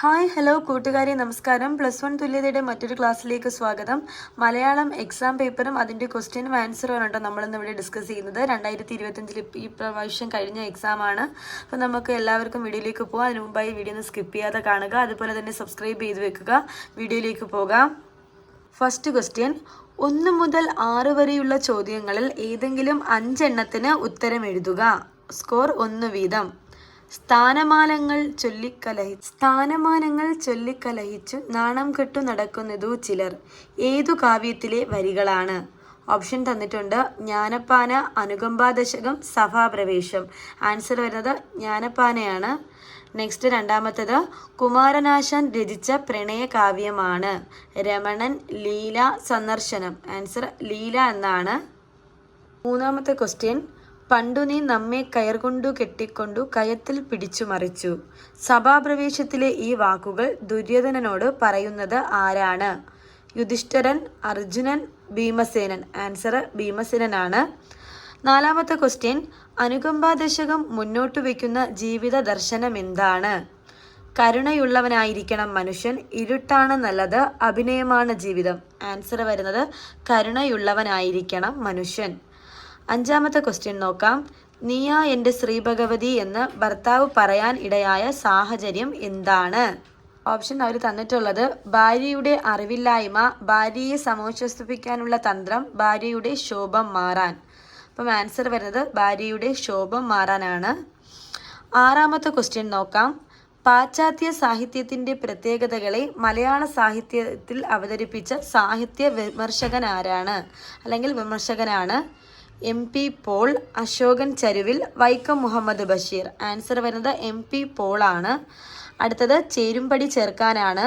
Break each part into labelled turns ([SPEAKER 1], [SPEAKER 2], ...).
[SPEAKER 1] Hi hello കൂട്ടുകാരെ നമസ്കാരം. Plus one തുല്യതയുടെ മറ്റൊരു ക്ലാസ്സിലേക്ക് സ്വാഗതം. മലയാളം എക്സാം പേപ്പറും അതിന്റെ ക്വസ്റ്റ്യനും ആൻസറും ആണ് കേട്ടോ നമ്മളിന്ന് ഇവിടെ ഡിസ്കസ് ചെയ്യുന്നത്. രണ്ടായിരത്തി ഇരുപത്തഞ്ചിൽ ഈ പ്രാവശ്യം കഴിഞ്ഞ എക്സാം ആണ്. അപ്പോൾ നമുക്ക് എല്ലാവർക്കും വീഡിയോയിലേക്ക് പോകാം അതിന് മുമ്പായി വീഡിയോ ഒന്ന് സ്കിപ്പ് ചെയ്യാതെ കാണുക. അതുപോലെ തന്നെ സബ്സ്ക്രൈബ് ചെയ്ത് വെക്കുക. വീഡിയോയിലേക്ക് പോകാം. ഫസ്റ്റ് ക്വസ്റ്റ്യൻ ഒന്ന് മുതൽ ആറ് വരെയുള്ള ചോദ്യങ്ങളിൽ ഏതെങ്കിലും അഞ്ചെണ്ണത്തിന് ഉത്തരം എഴുതുക. സ്കോർ ഒന്ന് വീതം. സ്ഥാനമാനങ്ങൾ ചൊല്ലിക്കലഹി സ്ഥാനമാനങ്ങൾ ചൊല്ലിക്കലഹിച്ചു നാണം കെട്ടു നടക്കുന്നതു ചിലർ. ഏതു കാവ്യത്തിലെ വരികളാണ്? ഓപ്ഷൻ തന്നിട്ടുണ്ട് ജ്ഞാനപ്പാന അനുകമ്പാദശകം സഭാപ്രവേശം. ആൻസർ വരുന്നത് ജ്ഞാനപ്പാനയാണ്. നെക്സ്റ്റ് രണ്ടാമത്തത് കുമാരനാശാൻ രചിച്ച പ്രണയ കാവ്യമാണ്. രമണൻ ലീല സന്ദർശനം. ആൻസർ ലീല എന്നാണ്. മൂന്നാമത്തെ ക്വസ്റ്റ്യൻ പണ്ടു നീ നമ്മെ കയർകൊണ്ടു കെട്ടിക്കൊണ്ടു കയത്തിൽ പിടിച്ചു മറിച്ചു. സഭാപ്രവേശത്തിലെ ഈ വാക്കുകൾ ദുര്യോധനനോട് പറയുന്നത് ആരാണ്? യുധിഷ്ഠരൻ അർജുനൻ ഭീമസേനൻ. ആൻസർ ഭീമസേനനാണ്. നാലാമത്തെ ക്വസ്റ്റ്യൻ അനുകമ്പാദശകം മുന്നോട്ട് വയ്ക്കുന്ന ജീവിത ദർശനം എന്താണ്? കരുണയുള്ളവനായിരിക്കണം മനുഷ്യൻ ഇരുട്ടാണ് നല്ലത് അഭിനയമാണ് ജീവിതം. ആൻസർ വരുന്നത് കരുണയുള്ളവനായിരിക്കണം മനുഷ്യൻ. അഞ്ചാമത്തെ ക്വസ്റ്റ്യൻ നോക്കാം. നീയ എന്റെ ശ്രീഭഗവതി എന്ന് ഭർത്താവ് പറയാൻ ഇടയായ സാഹചര്യം എന്താണ്? ഓപ്ഷൻ അവർ തന്നിട്ടുള്ളത് ഭാര്യയുടെ അറിവില്ലായ്മ ഭാര്യയെ സമോശ്വസിപ്പിക്കാനുള്ള തന്ത്രം ഭാര്യയുടെ ശോഭം മാറാൻ. അപ്പം ആൻസർ വരുന്നത് ഭാര്യയുടെ ശോഭം മാറാനാണ്. ആറാമത്തെ ക്വസ്റ്റ്യൻ നോക്കാം. പാശ്ചാത്യ സാഹിത്യത്തിന്റെ പ്രത്യേകതകളെ മലയാള സാഹിത്യത്തിൽ അവതരിപ്പിച്ച സാഹിത്യ വിമർശകൻ ആരാണ് അല്ലെങ്കിൽ വിമർശകനാണ് M P Paul Asokan Charuvil Vaikom Muhammad Basheer. Answer വരുന്നത് എം പി പോളാണ്. അടുത്തത് ചേരുംപടി ചേർക്കാനാണ്.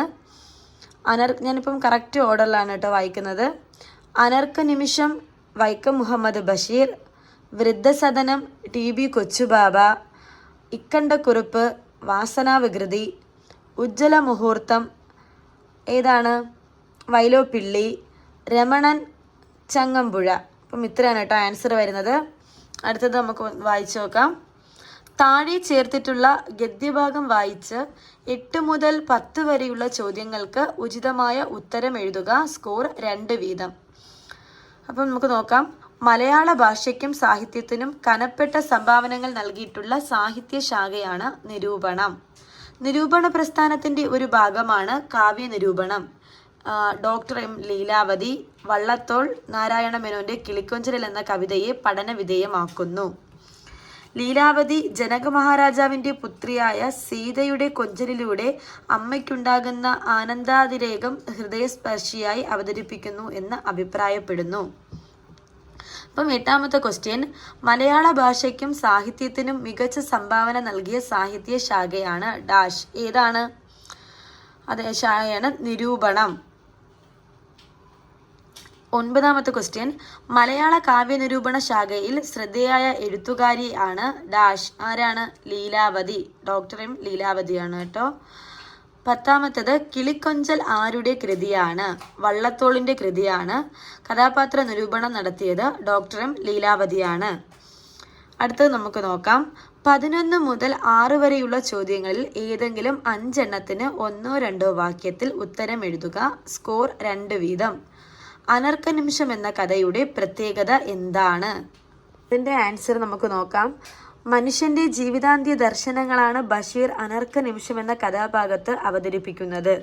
[SPEAKER 1] അനർ ഞാനിപ്പം കറക്റ്റ് ഓർഡറിലാണ് കേട്ടോ വായിക്കുന്നത്. അനർക്ക നിമിഷം വൈക്കം മുഹമ്മദ് ബഷീർ വൃദ്ധസദനം ടി ബി കൊച്ചുബാബ ഇക്കണ്ടക്കുറിപ്പ് വാസനാവികൃതി ഉജ്ജ്വല മുഹൂർത്തം ഏതാണ്? വൈലോപ്പിള്ളി രമണൻ ചങ്ങമ്പുഴ. അപ്പം ഇത്രയാണ് കേട്ടോ ആൻസർ വരുന്നത്. അടുത്തത് നമുക്ക് വായിച്ചു നോക്കാം. താഴെ ചേർത്തിട്ടുള്ള ഗദ്യഭാഗം വായിച്ച് എട്ട് മുതൽ പത്ത് വരെയുള്ള ചോദ്യങ്ങൾക്ക് ഉചിതമായ ഉത്തരം എഴുതുക. സ്കോർ രണ്ട് വീതം. അപ്പം നമുക്ക് നോക്കാം. മലയാള ഭാഷയ്ക്കും സാഹിത്യത്തിനും കനപ്പെട്ട സംഭാവനകൾ നൽകിയിട്ടുള്ള സാഹിത്യ ശാഖയാണ് നിരൂപണം. നിരൂപണ പ്രസ്ഥാനത്തിന്റെ ഒരു ഭാഗമാണ് കാവ്യ നിരൂപണം ഡോക്ടർ എം ലീലാവതി വള്ളത്തോൾ നാരായണ മേനോന്റെ കിളിക്കൊഞ്ചരൽ എന്ന കവിതയെ പഠനവിധേയമാക്കുന്നു. ലീലാവതി ജനക മഹാരാജാവിന്റെ പുത്രിയായ സീതയുടെ കൊഞ്ചലിലൂടെ അമ്മയ്ക്കുണ്ടാകുന്ന ആനന്ദാതിരേകം ഹൃദയസ്പർശിയായി അവതരിപ്പിക്കുന്നു എന്ന് അഭിപ്രായപ്പെടുന്നു. അപ്പം എട്ടാമത്തെ ക്വസ്റ്റ്യൻ മലയാള ഭാഷയ്ക്കും സാഹിത്യത്തിനും മികച്ച സംഭാവന നൽകിയ സാഹിത്യ ശാഖയാണ് ഡാഷ്. ഏതാണ്? അതെ ശാഖയാണ് നിരൂപണം. ഒൻപതാമത്തെ ക്വസ്റ്റ്യൻ മലയാള കാവ്യ നിരൂപണ ശാഖയിൽ ശ്രദ്ധേയായ എഴുത്തുകാരി ആണ് ഡാഷ്. ആരാണ്? ലീലാവതി. ഡോക്ടർ എം ലീലാവതിയാണ് കേട്ടോ. പത്താമത്തത് കിളിക്കൊഞ്ചൽ ആരുടെ കൃതിയാണ്? വള്ളത്തോളിന്റെ കൃതിയാണ്. കഥാപാത്ര നിരൂപണം നടത്തിയത് ഡോക്ടർ എം ലീലാവതിയാണ്. അടുത്തത് നമുക്ക് നോക്കാം. പതിനൊന്ന് മുതൽ ആറ് വരെയുള്ള ചോദ്യങ്ങളിൽ ഏതെങ്കിലും അഞ്ചെണ്ണത്തിന് ഒന്നോ രണ്ടോ വാക്യത്തിൽ ഉത്തരം എഴുതുക. സ്കോർ രണ്ട് വീതം. അനർക്ക നിമിഷം എന്ന കഥയുടെ പ്രത്യേകത എന്താണ്? ഇതിന്റെ ആൻസർ നമുക്ക് നോക്കാം. മനുഷ്യന്റെ ജീവിതാന്ത്യ ദർശനങ്ങളാണ് ബഷീർ അനർക്ക നിമിഷം എന്ന കഥാഭാഗത്ത് അവതരിപ്പിക്കുന്നത്.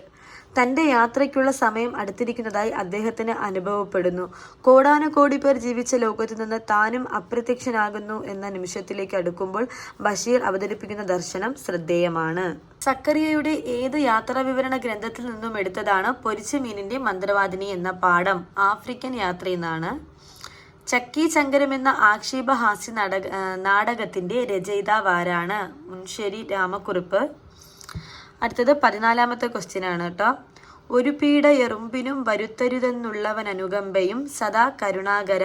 [SPEAKER 1] തന്റെ യാത്രയ്ക്കുള്ള സമയം അടുത്തിരിക്കുന്നതായി അദ്ദേഹത്തിന് അനുഭവപ്പെടുന്നു. കോടാനുകോടി പേർ ജീവിച്ച ലോകത്തു നിന്ന് താനും അപ്രത്യക്ഷനാകുന്നു എന്ന നിമിഷത്തിലേക്ക് അടുക്കുമ്പോൾ ബഷീർ അവതരിപ്പിക്കുന്ന ദർശനം ശ്രദ്ധേയമാണ്. സക്കറിയയുടെ ഏത് യാത്രാ വിവരണ ഗ്രന്ഥത്തിൽ നിന്നും എടുത്തതാണ് പൊരിച്ച മീനിന്റെ മന്ത്രവാദിനി എന്ന പാഠം ആഫ്രിക്കൻ യാത്രയെന്നാണ്. ചക്കി ചങ്കരം എന്ന ആക്ഷേപഹാസ്യ നാടക നാടകത്തിന്റെ രചയിതാവ് ആരാണ് മുൻശ്ശേരി രാമക്കുറിപ്പ്. അടുത്തത് പതിനാലാമത്തെ ക്വസ്റ്റ്യൻ ആണ് കേട്ടോ. ഒരു പീഡ എറുമ്പിനും വരുത്തരുതെന്നുള്ളവൻ അനുകമ്പയും സദാ കരുണാകര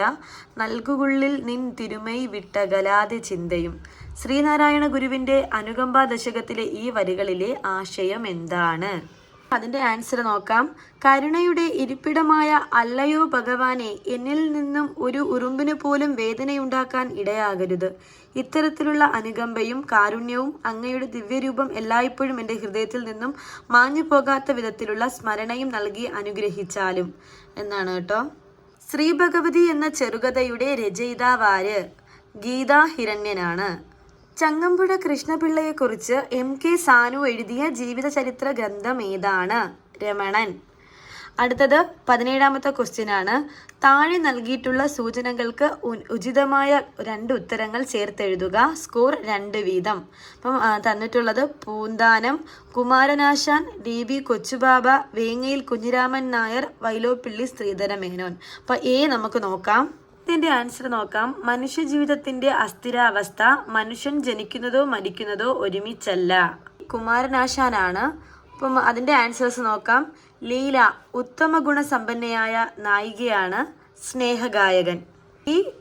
[SPEAKER 1] നൽകുകുള്ളിൽ നിൻ തിരുമൈ വിട്ട വിട്ടകലാതെ ചിന്തയും. ശ്രീനാരായണ ഗുരുവിന്റെ അനുകമ്പാ ദശകത്തിലെ ഈ വരികളിലെ ആശയം എന്താണ്? അതിന്റെ ആൻസർ നോക്കാം. കരുണയുടെ ഇരിപ്പിടമായ അല്ലയോ ഭഗവാനെ എന്നിൽ നിന്നും ഒരു ഉറുമ്പിന് പോലും വേദനയുണ്ടാക്കാൻ ഇടയാകരുത്. ഇത്തരത്തിലുള്ള അനുകമ്പയും കാരുണ്യവും അങ്ങയുടെ ദിവ്യരൂപം എല്ലായ്പ്പോഴും എന്റെ ഹൃദയത്തിൽ നിന്നും മാഞ്ഞു പോകാത്ത വിധത്തിലുള്ള സ്മരണയും നൽകി അനുഗ്രഹിച്ചാലും. എന്നാണ് കേട്ടോ. ശ്രീ ഭഗവതി എന്ന ചെറുകഥയുടെ രചയിതാവാര് ഗീതാ ഹിരണ്യനാണ്. ചങ്ങമ്പുഴ കൃഷ്ണപിള്ളയെക്കുറിച്ച് എം കെ സാനു എഴുതിയ ജീവിതചരിത്ര ഗ്രന്ഥം ഏതാണ്? രമണൻ. അടുത്തത് പതിനേഴാമത്തെ ക്വസ്റ്റ്യൻ ആണ് താഴെ നൽകിയിട്ടുള്ള സൂചനകൾക്ക് ഉചിതമായ രണ്ട് ഉത്തരങ്ങൾ ചേർത്തെഴുതുക. സ്കോർ രണ്ട് വീതം. അപ്പം തന്നിട്ടുള്ളത് പൂന്താനം കുമാരനാശാൻ ഡി ബി കൊച്ചുബാബ വേങ്ങയിൽ കുഞ്ഞിരാമൻ നായർ വൈലോപ്പിള്ളി ശ്രീധര മേനോൻ അപ്പം എ നമുക്ക് നോക്കാം. ഇതിന്റെ ആൻസർ നോക്കാം. മനുഷ്യ ജീവിതത്തിന്റെ അസ്ഥിരാവസ്ഥ മനുഷ്യൻ ജനിക്കുന്നതോ മരിക്കുന്നതോ ഒരുമിച്ചല്ല. കുമാരനാശാനാണ്. അപ്പം അതിന്റെ ആൻസേഴ്സ് നോക്കാം. ലീല ഉത്തമ ഗുണസമ്പന്നയായ നായികയാണ് സ്നേഹഗായകൻ. ഈ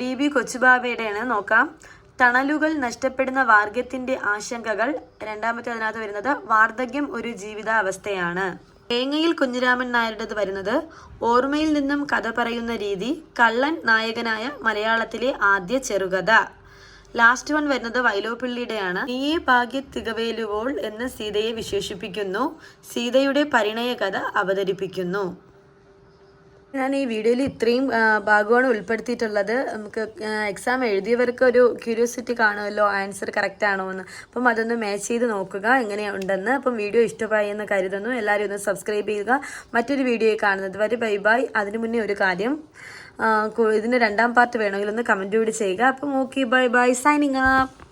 [SPEAKER 1] ഡി ബി കൊച്ചുബാബയുടെയാണ് നോക്കാം. തണലുകൾ നഷ്ടപ്പെടുന്ന വാർഗത്തിന്റെ ആശങ്കകൾ. രണ്ടാമത്തെ അതിനകത്ത് വരുന്നത് വാർദ്ധക്യം ഒരു ജീവിതാവസ്ഥയാണ്. തേങ്ങയിൽ കുഞ്ഞിരാമൻ നായരുടേത് വരുന്നത് ഓർമ്മയിൽ നിന്നും കഥ പറയുന്ന രീതി കള്ളൻ നായകനായ മലയാളത്തിലെ ആദ്യ ചെറുകഥ. ലാസ്റ്റ് വൺ വരുന്നത് വൈലോപ്പിള്ളിയുടെയാണ്. നീയെ ഭാഗ്യ തികവേലുവോൾ എന്ന് സീതയെ വിശേഷിപ്പിക്കുന്നു. സീതയുടെ പരിണയ കഥ അവതരിപ്പിക്കുന്നു. ഞാൻ ഈ വീഡിയോയിൽ ഇത്രയും ആ, ഭാഗമാണ് ഉൾപ്പെടുത്തിയിട്ടുള്ളത്. നമുക്ക് എക്സാം എഴുതിയവർക്ക് ഒരു ക്യൂരിയോസിറ്റി കാണുമല്ലോ ആൻസർ കറക്റ്റ് ആണോ എന്ന് അപ്പം അതൊന്ന് മാച്ച് ചെയ്ത് നോക്കുക എങ്ങനെയുണ്ടെന്ന്. അപ്പം വീഡിയോ ഇഷ്ടമായി എന്ന് കരുതുന്നു. എല്ലാവരും ഒന്ന് സബ്സ്ക്രൈബ് ചെയ്യുക. മറ്റൊരു വീഡിയോ കാണുന്നത് വരെ ബൈ ബൈ അതിനു മുന്നേ ഒരു കാര്യം ആ, ഇതിന് രണ്ടാം പാർട്ട് വേണമെങ്കിൽ ഒന്ന് കമന്റ് കൂടി ചെയ്യുക. അപ്പം okay bye bye signing up